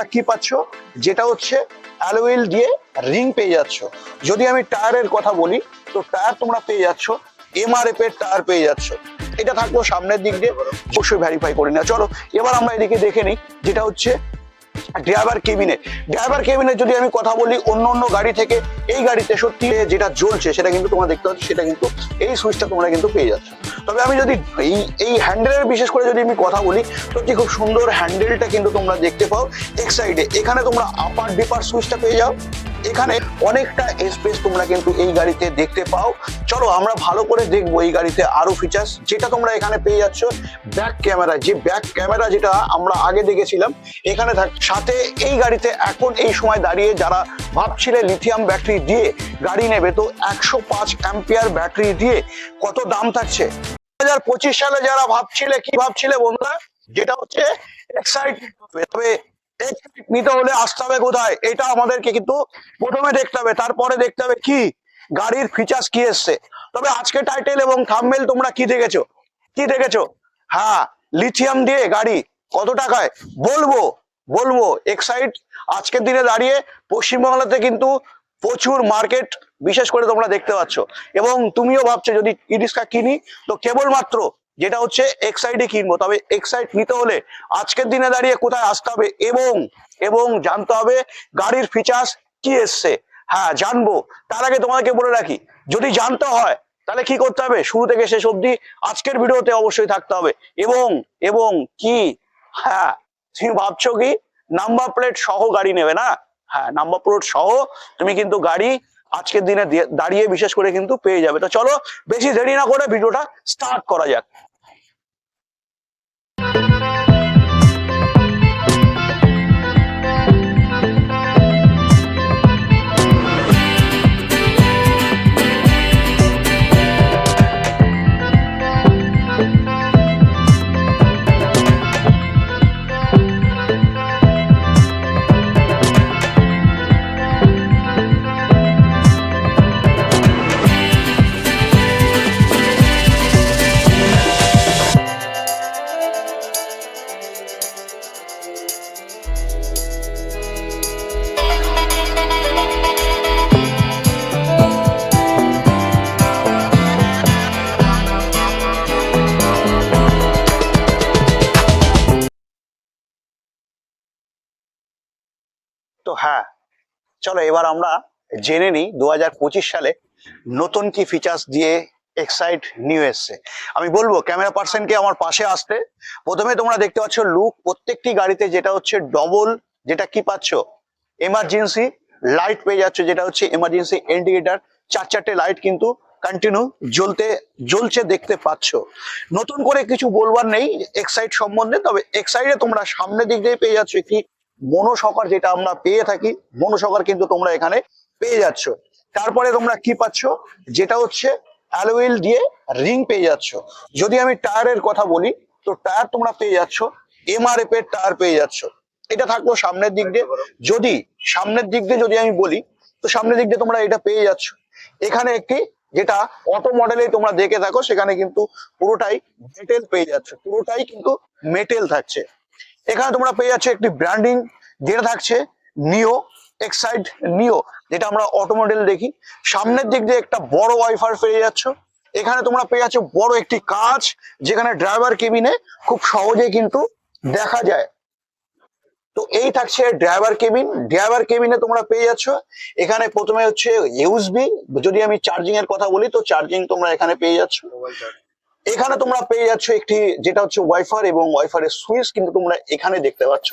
তোমরা কি পাচ্ছ? যেটা হচ্ছে অ্যালোয়েল দিয়ে রিং পেয়ে যাচ্ছ। যদি আমি টায়ারের কথা বলি, তো টায়ার তোমরা পেয়ে যাচ্ছ, এমআরএফ এর টায়ার পেয়ে যাচ্ছ। এটা থাকব সামনের দিক দিয়ে, অবশ্যই ভ্যারিফাই করে না চলো, এবার আমরা এদিকে দেখে নিই, যেটা হচ্ছে ড্রাইভার কেবিনে ড্রাইভার কেবিনে যদি আমি কথা বলি অন্য অন্য গাড়ি থেকে, এই গাড়িতে সত্যি যেটা জ্বলছে, সেটা কিন্তু তোমরা দেখতে পাচ্ছ, সেটা কিন্তু এই সুইচটা তোমরা কিন্তু পেয়ে যাচ্ছ। তবে আমি যদি এই এই হ্যান্ডেলের বিশেষ করে যদি আমি কথা বলি, সত্যি খুব সুন্দর হ্যান্ডেলটা কিন্তু তোমরা দেখতে পাও। এক সাইডে এখানে তোমরা আপার ডিপার সুইচটা পেয়ে যাও। এখানে অনেকটা স্পেস তোমরা কিন্তু এই গাড়িতে দেখতে পাও। চলো, আমরা ভালো করে দেখব এই গাড়িতে আরও ফিচার্স যেটা তোমরা এখানে পেয়ে যাচ্ছ ব্যাক ক্যামেরা যে ব্যাক ক্যামেরা যেটা আমরা আগে দেখেছিলাম, এখানে থাক সাথে এই গাড়িতে এখন এই সময় দাঁড়িয়ে যারা ভাবছিলে লিথিয়াম ব্যাটারি দিয়ে গাড়ি নেবে, তো একশো পাঁচ অ্যাম্পিয়ার ব্যাটারি দিয়ে কত দাম থাকছে? দু হাজার পঁচিশ সালে যারা ভাবছিলে, কি ভাবছিলে বন্ধুরা? যেটা হচ্ছে এক্সাইট তবে নিতে হলে আসতে হবে কোথায়? এটা আমাদেরকে কিন্তু প্রথমে দেখতে হবে। তারপরে দেখতে হবে কি? গাড়ির ফিচার্স কি এসছে? তবে আজকে টাইটেল এবং থাম্বেল তোমরা কি দেখেছ? কি দেখেছ? হ্যাঁ লিথিয়াম দিয়ে গাড়ি কত টাকায়? বলব বলব এক্সাইট আজকের দিনে দাঁড়িয়ে পশ্চিমবাংলাতে কিন্তু প্রচুর মার্কেট বিশেষ করে তোমরা দেখতে পাচ্ছ। এবং তুমিও ভাবছ, যদি ই রিক্সা কিনি, তো কেবলমাত্র যেটা হচ্ছে এক্সাইডে কিনবো। তবে এক্সাইড নিতে হলে আজকের দিনে দাঁড়িয়ে কোথায় আসতে হবে এবং এবং জানতে হবে গাড়ির ফিচার্স কি এসছে। হ্যাঁ জানব। তার আগে তোমাকে বলে রাখি, যদি জানতে হয়, তাহলে কি করতে হবে? শুরু থেকে শেষ অবধি আজকের ভিডিওতে অবশ্যই থাকতে হবে। এবং এবং কি? হ্যাঁ তুমি ভাবছ কি? নাম্বার প্লেট সহ গাড়ি নেবে না? হ্যাঁ নাম্বার প্লেট সহ তুমি কিন্তু গাড়ি আজকের দিনে দাঁড়িয়ে বিশেষ করে কিন্তু পেয়ে যাবে। তো চলো, বেশি দেরি না করে ভিডিওটা স্টার্ট করা যাক। তো হ্যাঁ চলো এবার আমরা জেনে নিই দু সালে নতুন কি ফিচার্স দিয়ে এক্সাইট নিউ এসছে। আমি বলব ক্যামেরা পার্সনকে আমার পাশে আসতে। প্রথমে তোমরা দেখতে পাচ্ছ লুক প্রত্যেকটি গাড়িতে যেটা হচ্ছে ডবল যেটা কি পাচ্ছ? এমার্জেন্সি লাইট পেয়ে যাচ্ছে, যেটা হচ্ছে এমার্জেন্সি ইন্ডিকেটার চার চারটে লাইট কিন্তু কন্টিনিউ জ্বলতে, জ্বলছে দেখতে পাচ্ছ। নতুন করে কিছু বলবার নেই এক্সাইট সম্বন্ধে, তবে এক্সাইটে তোমরা সামনের দিক দিয়ে পেয়ে যাচ্ছ একটি মনোসকার যেটা আমরা পেয়ে থাকি, মনোসকার কিন্তু তোমরা এখানে পেয়ে যাচ্ছ। তারপরে তোমরা কি পাচ্ছ? যেটা হচ্ছে অ্যালোয়েল দিয়ে রিং পেয়ে যাচ্ছ। যদি আমি টায়ারের কথা বলি, তো টায়ার তোমরা পেয়ে যাচ্ছ, এমআরএফ এর টায়ার পেয়ে যাচ্ছ। এটা থাকল সামনের দিক দিয়ে। যদি সামনের দিক দিয়ে যদি আমি বলি, তো সামনের দিক দিয়ে তোমরা এটা পেয়ে যাচ্ছ। এখানে একটি যেটা অটো মডেলে তোমরা দেখে থাকো, সেখানে কিন্তু পুরোটাই মেটেল পেয়ে যাচ্ছে। পুরোটাই কিন্তু মেটেল থাকছে। এখানে তোমরা পেয়ে যাচ্ছ একটি ব্র্যান্ডিং যেটা থাকছে নিও এক্সাইড নিও যেটা আমরা অটোমোবাইল দেখি। সামনের দিক দিয়ে একটা বড় ওয়াইফার পেয়ে যাচ্ছ। এখানে তোমরা পেয়ে যাচ্ছ বড় একটি কাজ, যেখানে ড্রাইভার কেবিনে খুব সহজে কিন্তু দেখা যায়। তো এই থাকছে ড্রাইভার কেবিন ড্রাইভার কেবিনে তোমরা পেয়ে যাচ্ছ। এখানে প্রথমে হচ্ছে ইউএসবি যদি আমি চার্জিং এর কথা বলি, তো চার্জিং তোমরা এখানে পেয়ে যাচ্ছ। এখানে তোমরা পেয়ে যাচ্ছ একটি যেটা হচ্ছে ওয়াইফার এবং ওয়াইফার এর সুইচ কিন্তু তোমরা এখানে দেখতে পাচ্ছ।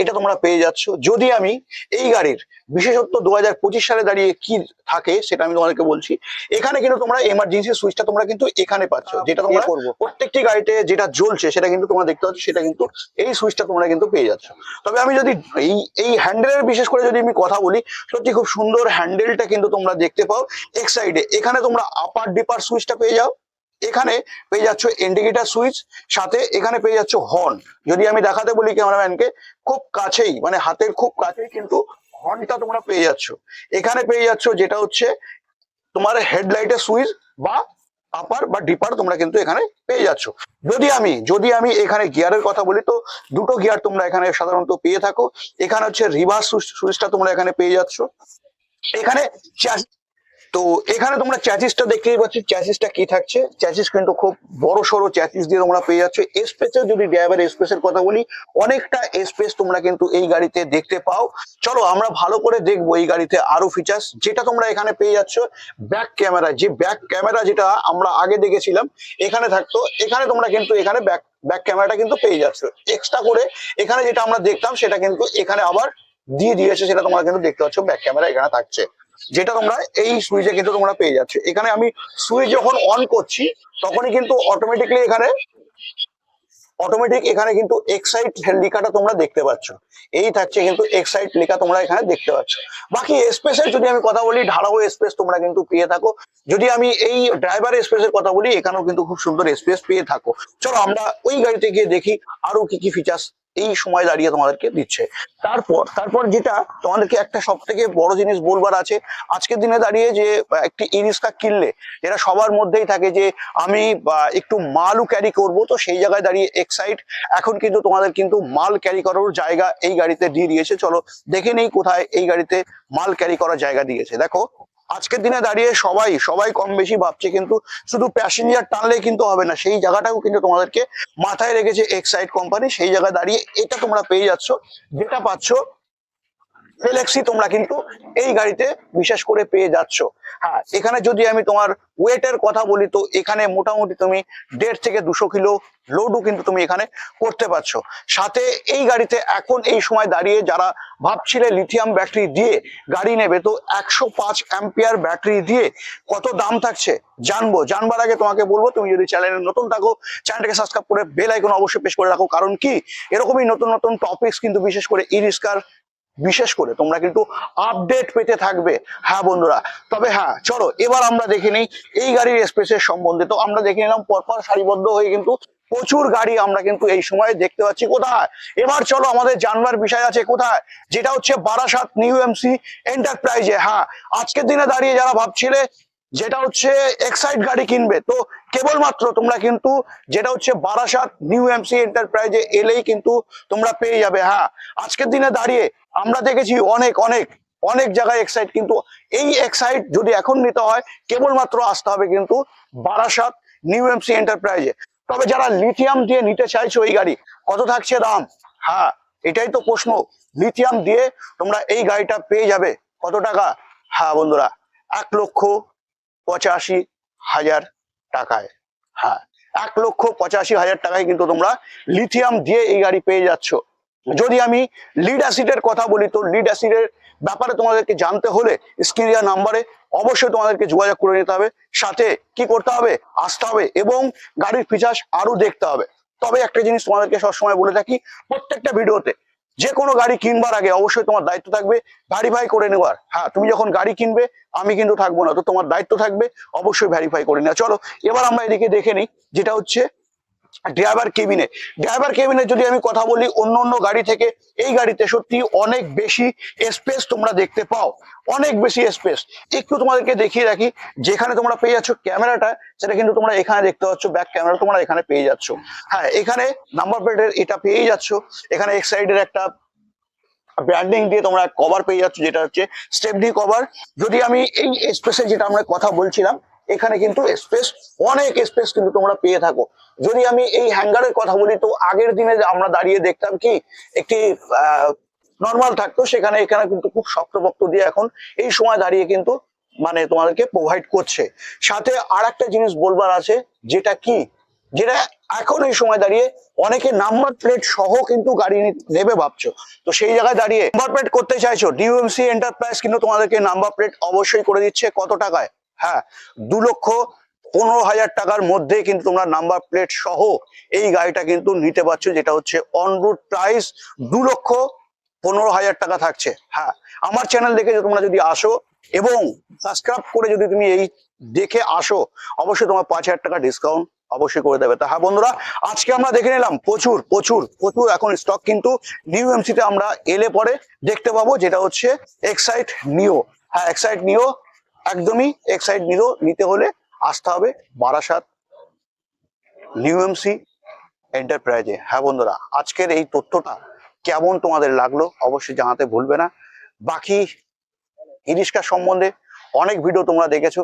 এটা তোমরা পেয়ে যাচ্ছ। যদি আমি এই গাড়ির বিশেষত্ব দু হাজার পঁচিশ সালে দাঁড়িয়ে কি থাকে সেটা আমি তোমাদেরকে বলছি। এখানে কিন্তু তোমরা এমার্জেন্সি সুইচটা তোমরা কিন্তু এখানে পাচ্ছ। যেটা তোমরা করব? প্রত্যেকটি গাড়িতে যেটা জ্বলছে সেটা কিন্তু তোমরা দেখতে পাচ্ছ সেটা কিন্তু এই সুইচটা তোমরা কিন্তু পেয়ে যাচ্ছ। তবে আমি যদি এই এই হ্যান্ডেলের বিশেষ করে যদি আমি কথা বলি সত্যি খুব সুন্দর হ্যান্ডেলটা কিন্তু তোমরা দেখতে পাও। এক সাইডে এখানে তোমরা আপার ডিপার সুইচটা পেয়ে যাও। এখানে পেয়ে যাচ্ছ ইন্ডিকেটার সুইচ সাথে এখানে পেয়ে যাচ্ছ হর্ন যদি আমি দেখাতে বলি ক্যামেরাম্যানকে খুব কাছেই মানে হাতের খুব কাছেই কিন্তু হর্নটা তোমরা পেয়ে যাচ্ছ। এখানে পেয়ে যাচ্ছ যেটা হচ্ছে তোমার হেডলাইটের সুইচ বা আপার বা ডিপার তোমরা কিন্তু এখানে পেয়ে যাচ্ছ। যদি আমি যদি আমি এখানে গিয়ারের কথা বলি, তো দুটো গিয়ার তোমরা এখানে সাধারণত পেয়ে থাকো। এখানে হচ্ছে রিভার্স সুইচটা তোমরা এখানে পেয়ে যাচ্ছ। এখানে তো এখানে তোমরা চ্যাচিসটা দেখতেই পাচ্ছ চ্যাচিসটা কি থাকছে? চ্যাচিস কিন্তু খুব বড় সড়ো চ্যাচিস দিয়ে তোমরা পেয়ে যাচ্ছ। স্পেসের যদি ড্রাইভার স্পেসের কথা বলি, অনেকটা স্পেস তোমরা কিন্তু এই গাড়িতে দেখতে পাও। চলো আমরা ভালো করে দেখব এই গাড়িতে আরও ফিচার্স যেটা তোমরা এখানে পেয়ে যাচ্ছ ব্যাক ক্যামেরা যে ব্যাক ক্যামেরা যেটা আমরা আগে দেখেছিলাম, এখানে থাকতো। এখানে তোমরা কিন্তু এখানে ব্যাক ব্যাক ক্যামেরাটা কিন্তু পেয়ে যাচ্ছ। এক্সট্রা করে এখানে যেটা আমরা দেখতাম, সেটা কিন্তু এখানে আবার দিয়ে দিয়েছে, সেটা তোমরা কিন্তু দেখতে পাচ্ছ ব্যাক ক্যামেরা এখানে থাকছে। যেটা তোমরা এই সুইচে কিন্তু তোমরা পেয়ে যাচ্ছ। এখানে আমি সুইচ যখন অন করছি, তখনই কিন্তু অটোমেটিকলি এখানে অটোমেটিক এখানে কিন্তু এক্সাইট লেখাটা তোমরা দেখতে পাচ্ছ। এই থাকছে কিন্তু এক্সাইট লেখা তোমরা এখানে দেখতে পাচ্ছ। বাকি স্পেসের যদি আমি কথা বলি, ঢালাও স্পেস তোমরা কিন্তু পেয়ে থাকো। যদি আমি এই ড্রাইভার স্পেসের কথা বলি, এখানেও কিন্তু খুব সুন্দর স্পেস পেয়ে থাকো। চলো আমরা ওই গাড়িতে গিয়ে দেখি আরও কি কি ফিচার্স এই সময় দাঁড়িয়ে তোমাদেরকে দিচ্ছে। তারপর তারপর যেটা তোমাদেরকে একটা সব থেকে বড় জিনিস বলবার আছে, আজকের দিনে দাঁড়িয়ে যে একটি ই রিক্সা কিনলে, যেটা সবার মধ্যেই থাকে যে, আমি একটু মালও ক্যারি করব, তো সেই জায়গায় দাঁড়িয়ে এক্সাইট এখন কিন্তু তোমাদের কিন্তু মাল ক্যারি করার জায়গা এই গাড়িতে দিয়ে দিয়েছে। চলো দেখে নেই কোথায় এই গাড়িতে মাল ক্যারি করার জায়গা দিয়েছে। দেখো আজকের দিনে দাঁড়িয়ে সবাই সবাই কম বেশি ভাবছে, কিন্তু শুধু প্যাসেঞ্জার টানলে কিন্তু হবে না। সেই জায়গাটাও কিন্তু তোমাদেরকে মাথায় রেখেছে এক্সাইড কোম্পানি সেই জায়গায় দাঁড়িয়ে এটা তোমরা পেয়ে যাচ্ছ, যেটা পাচ্ছ ফেলেক্সি তোমরা কিন্তু এই গাড়িতে বিশেষ করে পেয়ে যাচ্ছ। হ্যাঁ এখানে যদি আমি তোমার ওয়েটের কথা বলি, তো এখানে মোটামুটি তুমি দেড় থেকে দুশো কিলো লোডও কিন্তু তুমি এখানে করতে পারছ। সাথে এই গাড়িতে এখন এই সময় দাঁড়িয়ে যারা ভাবছিলে লিথিয়াম ব্যাটারি দিয়ে গাড়ি নেবে, তো একশো পাঁচ অ্যাম্পিয়ার ব্যাটারি দিয়ে কত দাম থাকছে জানব। জানবার আগে তোমাকে বলব, তুমি যদি চ্যানেলে নতুন থাকো চ্যানেলটাকে সাবস্ক্রাইব করে বেল আইকন অবশ্যই প্রেস করে রাখো। কারণ কি? এরকমই নতুন নতুন টপিকস কিন্তু বিশেষ করে ই রিস্কার বিশেষ করে তোমরা কিন্তু আপডেট পেতে থাকবে। হ্যাঁ বন্ধুরা, তবে হ্যাঁ চলো, এবার আমরা দেখে নিই এই গাড়ির স্পেসের সম্বন্ধে। তো আমরা দেখে নিলাম পরপর সারিবদ্ধ হয়ে কিন্তু প্রচুর গাড়ি আমরা কিন্তু এই সময় দেখতে পাচ্ছি কোথায়? এবার চলো, আমাদের জানবার বিষয় আছে কোথায়? যেটা হচ্ছে বারাসাত নিউ এমসি এন্টারপ্রাইজে হ্যাঁ আজকের দিনে দাঁড়িয়ে যারা ভাবছিলে যেটা হচ্ছে এক্সাইট গাড়ি কিনবে। তো কেবলমাত্র তোমরা কিন্তু যেটা হচ্ছে বারাসাত নিউ এমসি এন্টারপ্রাইজে এলেই কিন্তু তোমরা পেয়ে যাবে। হ্যাঁ আজকের দিনে দাঁড়িয়ে আমরা দেখেছি অনেক অনেক অনেক জায়গায় এক্সাইট কিন্তু এই এক্সাইট যদি এখন নিতে হয়, কেবলমাত্র আসতে হবে কিন্তু বারাসাত নিউ এমসি এন্টারপ্রাইজে তবে যারা লিথিয়াম দিয়ে নিতে চাইছো এই গাড়ি, কত থাকছে দাম? হ্যাঁ এটাই তো প্রশ্ন। লিথিয়াম দিয়ে তোমরা এই গাড়িটা পেয়ে যাবে। কত টাকা? হ্যাঁ বন্ধুরা, এক লক্ষ পঁচাশি হাজার টাকায়। হ্যাঁ এক লক্ষ পঁচাশি হাজার টাকায় কিন্তু তোমরা লিথিয়াম দিয়ে এই গাড়ি পেয়ে যাচ্ছ। যদি আমি লিড অ্যাসিডের কথা বলি, তো লিড অ্যাসিডের ব্যাপারে তোমাদেরকে জানতে হলে স্ক্রিনিয়া নাম্বারে অবশ্যই তোমাদেরকে যোগাযোগ করে নিতে হবে। সাথে কি করতে হবে? আসতে হবে এবং গাড়ির ফিচার্স আরও দেখতে হবে। তবে একটা জিনিস তোমাদেরকে সবসময় বলে থাকি, প্রত্যেকটা ভিডিওতে যে কোনো গাড়ি কিনবার আগে অবশ্যই তোমার দায়িত্ব থাকবে ভ্যারিফাই করে নেওয়ার। হ্যাঁ তুমি যখন গাড়ি কিনবে, আমি কিন্তু থাকব না, তো তোমার দায়িত্ব থাকবে, অবশ্যই ভ্যারিফাই করে নেওয়া। চলো, এবার আমরা এদিকে দেখে নিই, যেটা হচ্ছে ড্রাইভার কেবিনে ড্রাইভার কেবিনে যদি আমি কথা বলি, অন্য অন্য গাড়ি থেকে, এই গাড়িতে সত্যি অনেক বেশি স্পেস তোমরা দেখতে পাও। অনেক বেশি স্পেস একটু তোমাদেরকে দেখিয়ে রাখি, যেখানে তোমরা পেয়ে যাচ্ছ ক্যামেরাটা, সেটা কিন্তু তোমরা এখানে দেখতে পাচ্ছ ব্যাক ক্যামেরা তোমরা এখানে পেয়ে যাচ্ছ। হ্যাঁ এখানে নাম্বার প্লেটের এটা পেয়ে যাচ্ছ। এখানে এক সাইডের একটা ব্র্যান্ডিং দিয়ে তোমরা কভার পেয়ে যাচ্ছ, যেটা হচ্ছে স্টেপনি কভার যদি আমি এই স্পেসে যেটা আমরা কথা বলছিলাম এখানে কিন্তু স্পেস অনেক স্পেস কিন্তু তোমরা পেয়ে থাকো। যদি আমি এই হ্যাঙ্গারের কথা বলি, তো আগের দিনে আমরা দাঁড়িয়ে দেখতাম কি, একটি নর্মাল থাকতো, সেখানে, এখানে কিন্তু খুব শক্তপোক্ত দিয়ে এখন এই সময় দাঁড়িয়ে কিন্তু মানে তোমাদেরকে প্রোভাইড করছে। সাথে আর একটা জিনিস বলবার আছে, যেটা কি, যেটা এখন এই সময় দাঁড়িয়ে অনেকে নাম্বার প্লেট সহ কিন্তু গাড়ি নেবে ভাবছ। তো সেই জায়গায় দাঁড়িয়ে নাম্বার প্লেট করতে চাইছো ডিউএমসি এন্টারপ্রাইজ কিন্তু তোমাদেরকে নাম্বার প্লেট অবশ্যই করে দিচ্ছে। কত টাকায়? হ্যাঁ দু লক্ষ পনেরো হাজার টাকার মধ্যে কিন্তু তোমরা নাম্বার প্লেট সহ এই গাড়িটা কিন্তু নিতে পারছ, যেটা হচ্ছে অন রুট প্রাইস দু লক্ষ পনেরো হাজার টাকা থাকছে। হ্যাঁ আমার চ্যানেল দেখে তোমরা যদি আসো এবং সাবস্ক্রাইব করে যদি তুমি এই দেখে আসো, অবশ্যই তোমার পাঁচ হাজার টাকা ডিসকাউন্ট অবশ্যই করে দেবে। তা হ্যাঁ বন্ধুরা, আজকে আমরা দেখে নিলাম প্রচুর প্রচুর প্রচুর এখন স্টক কিন্তু নিউ এমসিতে আমরা এলে পরে দেখতে পাবো, যেটা হচ্ছে এক্সাইট নিও হ্যাঁ এক্সাইট নিও একদমই এক্সাইট নিও নিতে হলে আসতে হবে বারাসাত নিউ এমসি এন্টারপ্রাইজে হ্যাঁ বন্ধুরা, আজকের এই তথ্যটা কেমন তোমাদের লাগল অবশ্যই জানাতে ভুলবে না। বাকি ইরিস্কার সম্বন্ধে অনেক ভিডিও তোমরা দেখেছ,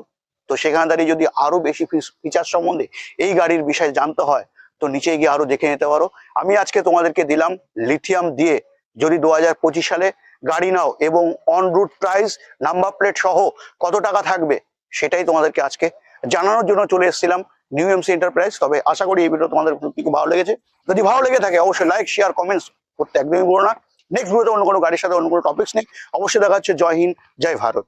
তো সেখানে দাঁড়িয়ে যদি আরও বেশি ফিচার সম্বন্ধে এই গাড়ির বিষয়ে জানতে হয়, তো নিচে গিয়ে আরও দেখে নিতে পারো। আমি আজকে তোমাদেরকে দিলাম লিথিয়াম দিয়ে, যদি দু হাজার পঁচিশ সালে গাড়ি নাও এবং on road price number plate সহ কত টাকা থাকবে সেটাই তোমাদেরকে আজকে জানানোর জন্য চলে এসেছিলাম নিউ এমসি এন্টারপ্রাইজ তবে আশা করি এই ভিডিও তোমাদের খুব ভালো লেগেছে। যদি ভালো লেগে থাকে, অবশ্যই লাইক শেয়ার কমেন্টস করতে একদমই বলো না। নেক্সট ভিডিওতে অন্য কোনো গাড়ির সাথে অন্য কোনো টপিক্স নেই অবশ্যই দেখা হচ্ছে। জয় হিন্দ, জয় ভারত।